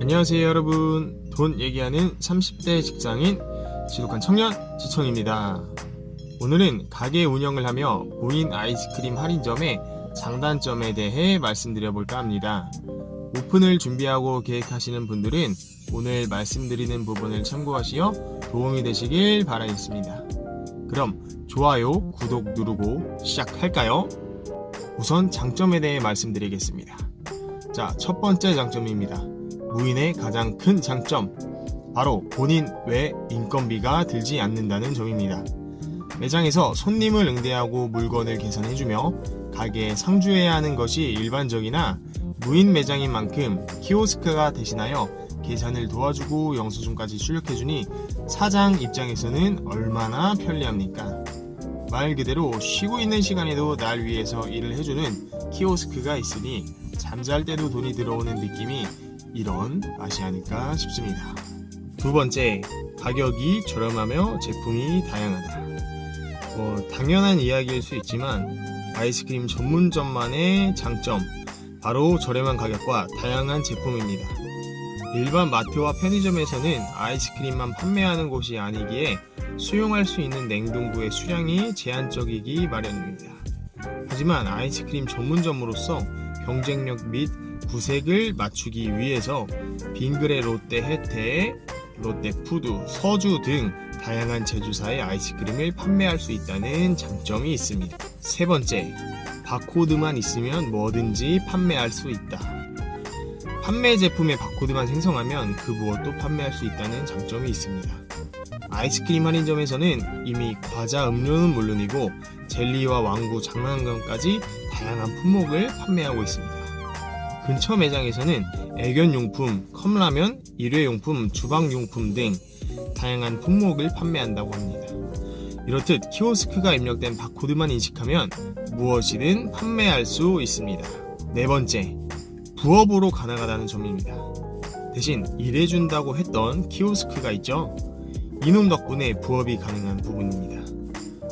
안녕하세요 여러분. 돈 얘기하는 30대 직장인 지독한 청년 지청입니다. 오늘은 가게 운영을 하며 무인 아이스크림 할인점의 장단점에 대해 말씀드려 볼까 합니다. 오픈을 준비하고 계획하시는 분들은 오늘 말씀드리는 부분을 참고하시어 도움이 되시길 바라겠습니다. 그럼 좋아요 구독 누르고 시작할까요? 우선 장점에 대해 말씀드리겠습니다 자 첫 번째 장점입니다 무인의 가장 큰 장점 바로 본인 외 인건비가 들지 않는다는 점입니다. 매장에서 손님을 응대하고 물건을 계산해주며 가게에 상주해야 하는 것이 일반적이나 무인 매장인 만큼 키오스크가 대신하여 계산을 도와주고 영수증까지 출력해주니 사장 입장에서는 얼마나 편리합니까? 말 그대로 쉬고 있는 시간에도 날 위해서 일을 해주는 키오스크가 있으니 잠잘 때도 돈이 들어오는 느낌이 이런 맛이 아닐까 싶습니다. 두 번째, 가격이 저렴하며 제품이 다양하다. 뭐, 당연한 이야기일 수 있지만, 아이스크림 전문점만의 장점, 바로 저렴한 가격과 다양한 제품입니다. 일반 마트와 편의점에서는 아이스크림만 판매하는 곳이 아니기에 수용할 수 있는 냉동고의 수량이 제한적이기 마련입니다. 하지만 아이스크림 전문점으로서 경쟁력 및 구색을 맞추기 위해서 빙그레 롯데 혜태, 롯데 푸드, 서주 등 다양한 제조사의 아이스크림을 판매할 수 있다는 장점이 있습니다. 세 번째, 바코드만 있으면 뭐든지 판매할 수 있다. 판매 제품의 바코드만 생성하면 그 무엇도 판매할 수 있다는 장점이 있습니다. 아이스크림 할인점에서는 이미 과자 음료는 물론이고 젤리와 왕구, 장난감까지 다양한 품목을 판매하고 있습니다. 근처 매장에서는 애견용품, 컵라면, 일회용품, 주방용품 등 다양한 품목을 판매한다고 합니다. 이렇듯 키오스크가 입력된 바코드만 인식하면 무엇이든 판매할 수 있습니다. 네 번째, 부업으로 가능하다는 점입니다. 대신 일해준다고 했던 키오스크가 있죠? 이놈 덕분에 부업이 가능한 부분입니다.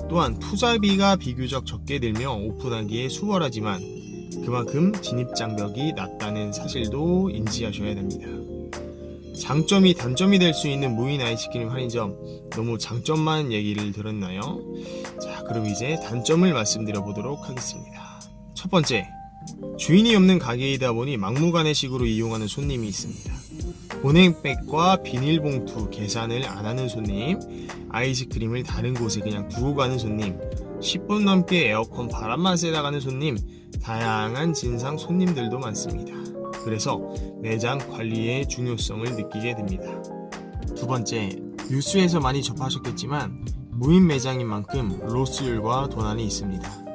또한 투자비가 비교적 적게 들며 오픈하기에 수월하지만 그만큼 진입 장벽이 낮다는 사실도 인지하셔야 됩니다. 장점이 단점이 될 수 있는 무인 아이스크림 할인점 너무 장점만 얘기를 들었나요? 자 그럼 이제 단점을 말씀드려 보도록 하겠습니다. 첫 번째 주인이 없는 가게이다 보니 막무가내 식으로 이용하는 손님이 있습니다. 보냉백과 비닐봉투 계산을 안 하는 손님, 아이스크림을 다른 곳에 그냥 두고 가는 손님, 10분 넘게 에어컨 바람만 쐬다 가는 손님, 다양한 진상 손님들도 많습니다. 그래서 매장 관리의 중요성을 느끼게 됩니다. 두 번째, 뉴스에서 많이 접하셨겠지만 무인 매장인 만큼 로스율과 도난이 있습니다.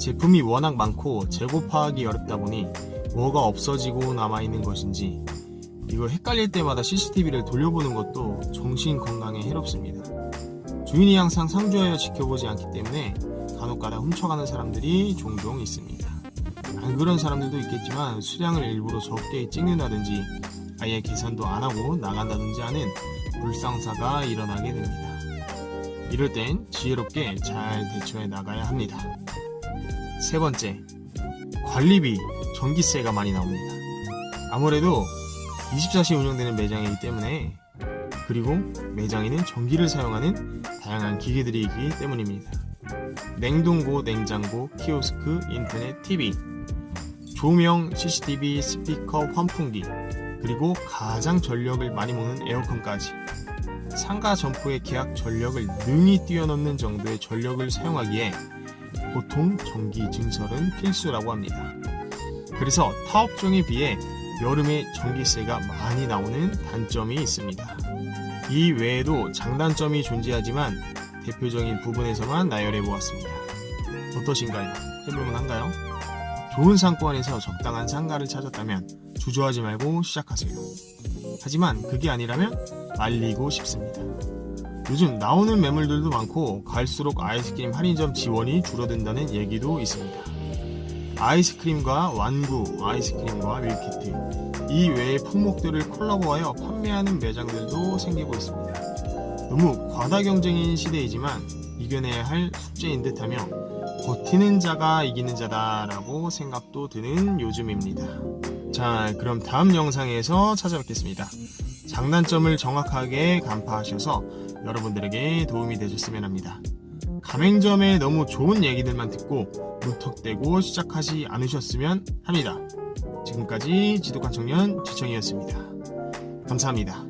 제품이 워낙 많고 재고 파악이 어렵다 보니 뭐가 없어지고 남아있는 것인지 이걸 헷갈릴 때마다 CCTV를 돌려보는 것도 정신 건강에 해롭습니다. 주인이 항상 상주하여 지켜보지 않기 때문에 간혹가다 훔쳐가는 사람들이 종종 있습니다. 안 그런 사람들도 있겠지만 수량을 일부러 적게 찍는다든지 아예 계산도 안 하고 나간다든지 하는 불상사가 일어나게 됩니다. 이럴 땐 지혜롭게 잘 대처해 나가야 합니다. 세 번째, 관리비, 전기세가 많이 나옵니다. 아무래도 24시 운영되는 매장이기 때문에 그리고 매장에는 전기를 사용하는 다양한 기계들이기 때문입니다. 냉동고, 냉장고, 키오스크, 인터넷, TV, 조명, CCTV, 스피커, 환풍기, 그리고 가장 전력을 많이 먹는 에어컨까지 상가 점포의 계약 전력을 능히 뛰어넘는 정도의 전력을 사용하기에 보통 전기 증설은 필수라고 합니다. 그래서 타업종에 비해 여름에 전기세가 많이 나오는 단점이 있습니다. 이 외에도 장단점이 존재하지만 대표적인 부분에서만 나열해 보았습니다. 어떠신가요? 해볼만 한가요? 좋은 상권에서 적당한 상가를 찾았다면 주저하지 말고 시작하세요. 하지만 그게 아니라면 말리고 싶습니다. 요즘 나오는 매물들도 많고 갈수록 아이스크림 할인점 지원이 줄어든다는 얘기도 있습니다. 아이스크림과 완구, 아이스크림과 밀키트 이 외의 품목들을 콜라보하여 판매하는 매장들도 생기고 있습니다. 너무 과다 경쟁인 시대이지만 이겨내야 할 숙제인 듯하며 버티는 자가 이기는 자다라고 생각도 드는 요즘입니다. 자, 그럼 다음 영상에서 찾아뵙겠습니다. 장단점을 정확하게 간파하셔서 여러분들에게 도움이 되셨으면 합니다. 가맹점에 너무 좋은 얘기들만 듣고 무턱대고 시작하지 않으셨으면 합니다. 지금까지 지독한 청년 지청이었습니다. 감사합니다.